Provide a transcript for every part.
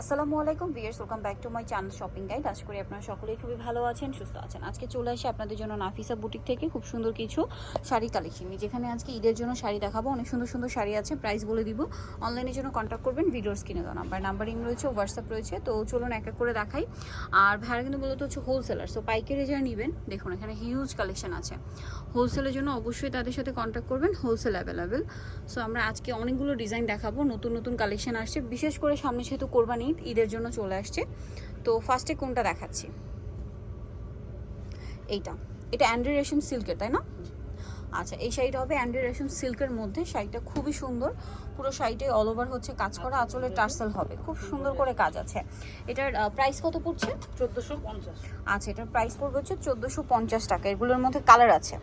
আসসালামু আলাইকুম viewers welcome back to my channel shopping guide. আশা করি আপনারা সকলেই খুবই ভালো আছেন, সুস্থ আছেন। আজকে চলে আসি আপনাদের জন্য নাফিসা বুটিক থেকে খুব সুন্দর কিছু শাড়ি কালেকশন যেখানে আজকে ঈদের জন্য শাড়ি দেখাবো, অনেক সুন্দর সুন্দর শাড়ি আছে, প্রাইস বলে দিব। অনলাইনের জন্য কন্ট্যাক্ট করবেন, ভিডিওর স্ক্রিনে দেওয়া নাম্বার নাম্বারিং রয়েছে হোয়াটসঅ্যাপ রয়েছে। তো চলুন এক এক করে দেখাই। আর ভাড়া কিন্তু মূলত হচ্ছে হোলসেলার সো পাইকারি যারা নেবেন, দেখুন এখানে হিউজ কালেকশন আছে। হোলসেলের জন্য অবশ্যই তাদের সাথে কন্ট্যাক্ট করবেন হোলসেল অ্যাভেলেবেল সো আমরা আজকে অনেকগুলো ডিজাইন দেখাবো, নতুন নতুন কালেকশন আসছে। বিশেষ করে সামনে যেহেতু কোরবানি ঈদ ঈদের জন্য চলে আসছে। তো ফার্স্টে কোনটা দেখাচ্ছি? এইটা। এটা অ্যান্ড্রি রেশম সিল্কের তাই না? আচ্ছা এই শাড়িটা হবে অ্যান্ড্রি রেশম সিল্কের মধ্যে। শাড়িটা খুবই সুন্দর। পুরো শাড়িতে অল ওভার হচ্ছে কাজ করা আঁচলে টার্সেল হবে। খুব সুন্দর করে কাজ আছে। এটার প্রাইস কত পড়ছে? চোদ্দশো পঞ্চাশ। আচ্ছা এটার প্রাইস পড়বে হচ্ছে চোদ্দোশো পঞ্চাশ টাকা। এগুলোর মধ্যে কালার আছে।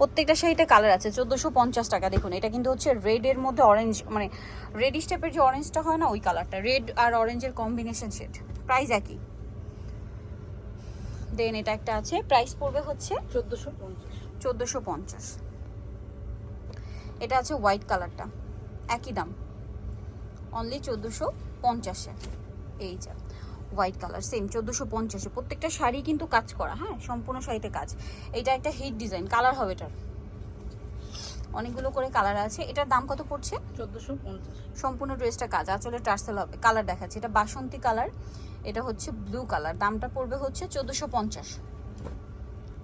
প্রত্যেকটা শাড়িতে কালার আছে চোদ্দোশো পঞ্চাশ টাকা দেখুন এটা কিন্তু হচ্ছে রেডের মধ্যে অরেঞ্জ মানে রেডিশ টাইপের যে অরেঞ্জটা হয় না ওই কালারটা রেড আর অরেঞ্জের কম্বিনেশন শেড প্রাইস একই। দেন এটা একটা আছে প্রাইস পড়বে হচ্ছে চোদ্দশো পঞ্চাশ। চোদ্দোশো পঞ্চাশ। এটা আছে হোয়াইট কালারটা একই দাম। অনলি চোদ্দোশো পঞ্চাশে এই যা। হোয়াইট কালার সেম চোদ্দোশো পঞ্চাশে। প্রত্যেকটা শাড়ি কিন্তু কাজ করা হ্যাঁ সম্পূর্ণ শাড়িতে কাজ। এটা একটা হিট ডিজাইন কালার হবে এটার। অনেকগুলো করে কালার আছে। এটার দাম কত পড়ছে? চোদ্দশো পঞ্চাশ। সম্পূর্ণ ড্রেসটা কাজ আঁচলে টার্সেল হবে কালার দেখাচ্ছে। এটা বাসন্তী কালার এটা হচ্ছে ব্লু কালার দামটা পড়বে হচ্ছে চোদ্দোশো পঞ্চাশ।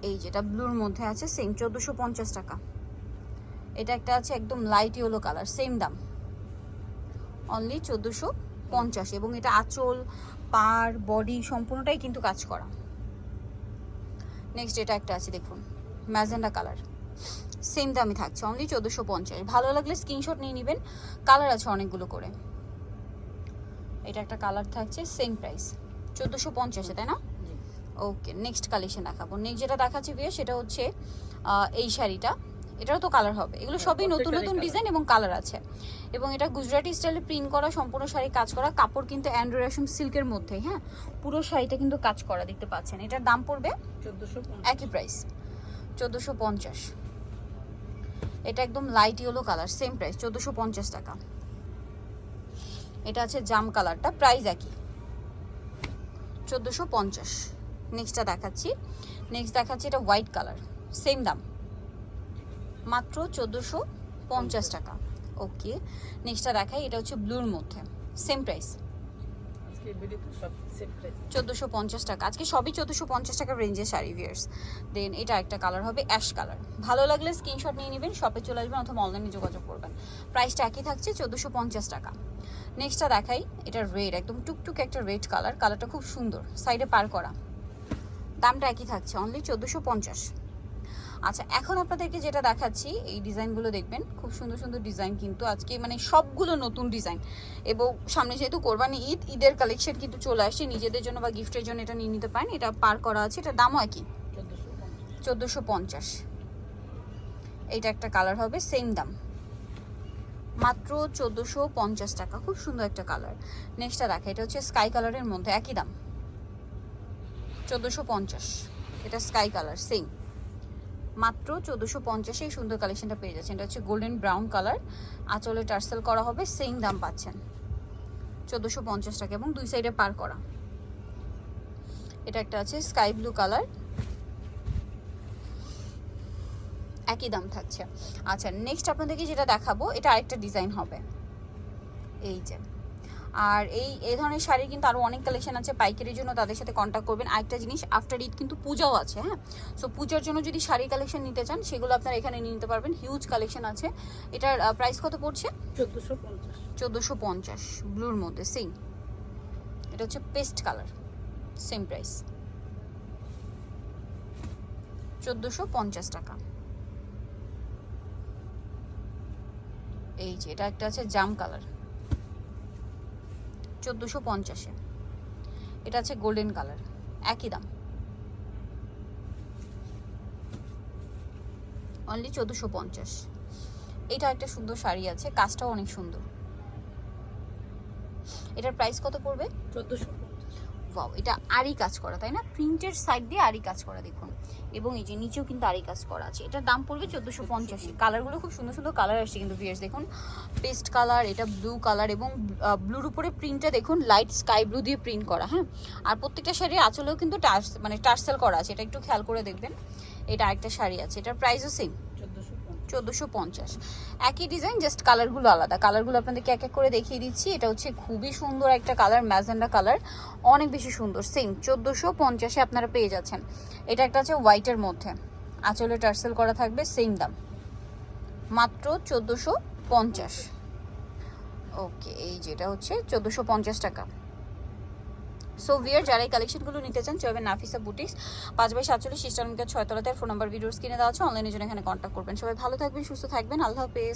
এই যেটা ব্লুর মধ্যে আছে সেম চোদ্দোশো পঞ্চাশ টাকা। এটা একটা আছে একদম লাইট ইয়েলো কালার সেম দাম। অনলি চোদ্দোশো পঞ্চাশ। এবং এটা আঁচল পার বডি সম্পূর্ণটাই কিন্তু কাজ করা। নেক্সট এটা একটা আছে দেখুন ম্যাজেন্ডা কালার। সেম দামই থাকছে অনলি চোদ্দোশো পঞ্চাশ। ভালো লাগলে স্ক্রিনশট নিয়ে নেবেন কালার আছে অনেকগুলো করে। এটা একটা কালার থাকছে সেম প্রাইস চোদ্দোশো পঞ্চাশে তাই না? ওকে নেক্সট কালেকশন দেখাবো। নেক্সট যেটা দেখাচ্ছি বিয়ে সেটা হচ্ছে এই শাড়িটা। এটারও তো কালার হবে। এগুলো সবই নতুন নতুন ডিজাইন এবং কালার আছে। এবং এটা গুজরাটি স্টাইলে প্রিন্ট করা সম্পূর্ণ শাড়ি কাজ করা কাপড় কিন্তু অ্যান্ড্রো রেশম সিল্কের মধ্যেই হ্যাঁ? পুরো শাড়িটা কিন্তু কাজ করা দেখতে পাচ্ছেন। এটার দাম পড়বে চোদ্দশো একই প্রাইস চোদ্দোশো পঞ্চাশ। এটা একদম light yellow colour same price চোদ্দোশো পঞ্চাশ টাকা। এটা আছে জাম কালারটা প্রাইস একই। চোদ্দোশো পঞ্চাশ। নেক্সটটা দেখাচ্ছি। নেক্সট দেখাচ্ছি এটা হোয়াইট কালার সেম দাম। মাত্র চোদ্দোশো পঞ্চাশ টাকা। ওকে নেক্সটটা দেখাই এটা হচ্ছে ব্লুর মধ্যে। সেম প্রাইস চোদ্দোশো পঞ্চাশ টাকা। আজকে সবই চোদ্দোশো পঞ্চাশ টাকার রেঞ্জের শাড়ি ভিয়ার্স দেন এটা একটা কালার হবে অ্যাশ কালার ভালো লাগলে স্ক্রিনশট নিয়ে নেবেন শপে চলে আসবেন অথবা অনলাইনে যোগাযোগ করবেন। প্রাইসটা একই থাকছে চোদ্দোশো পঞ্চাশ টাকা। নেক্সটটা দেখাই এটা রেড একদম টুকটুক একটা রেড কালার কালারটা খুব সুন্দর সাইডে পার করা। দামটা একই থাকছে অনলি চোদ্দোশো পঞ্চাশ। আচ্ছা এখন আপনাদেরকে যেটা দেখাচ্ছি, এই ডিজাইনগুলো দেখবেন, খুব সুন্দর সুন্দর ডিজাইন কিন্তু আজকে মানে সবগুলো নতুন ডিজাইন। এবং সামনে যেহেতু কোরবানি ঈদ, ঈদের কালেকশন কিন্তু চলে আসছে, নিজেদের জন্য বা গিফটের জন্য এটা নিয়ে নিতে পারেন, এটা পার করা আছে এটা দামও একই। চোদ্দশো পঞ্চাশ। এইটা একটা কালার হবে সেম দাম। মাত্র চোদ্দোশো পঞ্চাশ টাকা, খুব সুন্দর একটা কালার নেক্সটটা দেখা, এটা হচ্ছে স্কাই কালারের মধ্যে, একই দাম। চোদ্দোশো পঞ্চাশ, এটা স্কাই কালার সেম মাত্র চোদ্দোশো পঞ্চাশে এই সুন্দর কালেকশনটা পেয়ে যাচ্ছেন। এটা হচ্ছে গোল্ডেন ব্রাউন কালার আঁচলে টার্সেল করা হবে সেম দাম পাচ্ছেন। চোদ্দোশো পঞ্চাশ টাকা এবং দুই সাইডে পার করা। এটা একটা আছে স্কাই ব্লু কালার একই দাম থাকছে। আচ্ছা নেক্সট আপনাদেরকে যেটা দেখাবো, এটা আরেকটা ডিজাইন হবে। এই যে। আর এই এই ধরনের শাড়ির কিন্তু আরও অনেক কালেকশন আছে পাইকারির জন্য তাদের সাথে কন্ট্যাক্ট করবেন। আরেকটা জিনিস আফটার ঈদ কিন্তু পূজাও আছে হ্যাঁ? সো পূজার জন্য যদি শাড়ি কালেকশন নিতে চান সেগুলো আপনারা এখানে নিয়ে নিতে পারবেন। হিউজ কালেকশন আছে। এটার প্রাইস কত পড়ছে? চোদ্দশো পঞ্চাশ। চোদ্দোশো পঞ্চাশ ব্লুর মধ্যে সেম এটা হচ্ছে পেস্ট কালার সেম প্রাইস চোদ্দোশো পঞ্চাশ টাকা। এই যে এটা একটা আছে জাম কালার চোদ্দোশো পঞ্চাশে। এটা আছে গোল্ডেন কালার, একই দাম। অনলি চোদ্দোশো পঞ্চাশ। এটা একটা সুন্দর শাড়ি আছে, কাজটাও অনেক সুন্দর। এটার প্রাইস কত পড়বে? চোদ্দশো ওয়াও এটা আরই কাজ করা, তাই না? প্রিন্টের সাইড দিয়ে আরই কাজ করা, দেখুন। এবং এই যে নিচেও কিন্তু আরই কাজ করা আছে। এটার দাম পড়বে চোদ্দোশো পঞ্চাশি। কালারগুলো খুব সুন্দর সুন্দর কালার আসছে কিন্তু ভিয়ার্স দেখুন। পেস্ট কালার এটা ব্লু কালার এবং ব্লুর উপরে প্রিন্টটা দেখুন লাইট স্কাই ব্লু দিয়ে প্রিন্ট করা হ্যাঁ? আর প্রত্যেকটা শাড়ির আঁচলেও কিন্তু টার্স মানে টার্সেল করা আছে। এটা একটু খেয়াল করে দেখবেন। এটা আরেকটা শাড়ি আছে। এটার প্রাইসও সেম চোদ্দোশো পঞ্চাশ। একই ডিজাইন জাস্ট কালারগুলো আলাদা। কালারগুলো আপনাদেরকে এক এক করে দেখিয়ে দিচ্ছি। এটা হচ্ছে খুবই সুন্দর একটা কালার ম্যাজেন্ডা কালার অনেক বেশি সুন্দর সেম চোদ্দোশো পঞ্চাশে আপনারা পেয়ে যাচ্ছেন। এটা একটা আছে হোয়াইটের মধ্যে। আঁচলে টার্সেল করা থাকবে সেম দাম। মাত্র চোদ্দোশো পঞ্চাশ। ওকে এই যেটা হচ্ছে চোদ্দোশো পঞ্চাশ টাকা। সো ভিয়ার যারা এই কালেকশনগুলো নিতে চান চলবে নাফিসা বুটিক্স পাঁচ বাই সাতচল্লিশ ইস্টার্ন ছয়তলাতে ফোন নাম্বার ভিডিওস কিনে দেওয়া আছে অনলাইনের জন্য এখানে কন্ট্যাক্ট করবেন। সবাই ভালো থাকবেন, সুস্থ থাকবেন, আল্লাহ হাফেজ।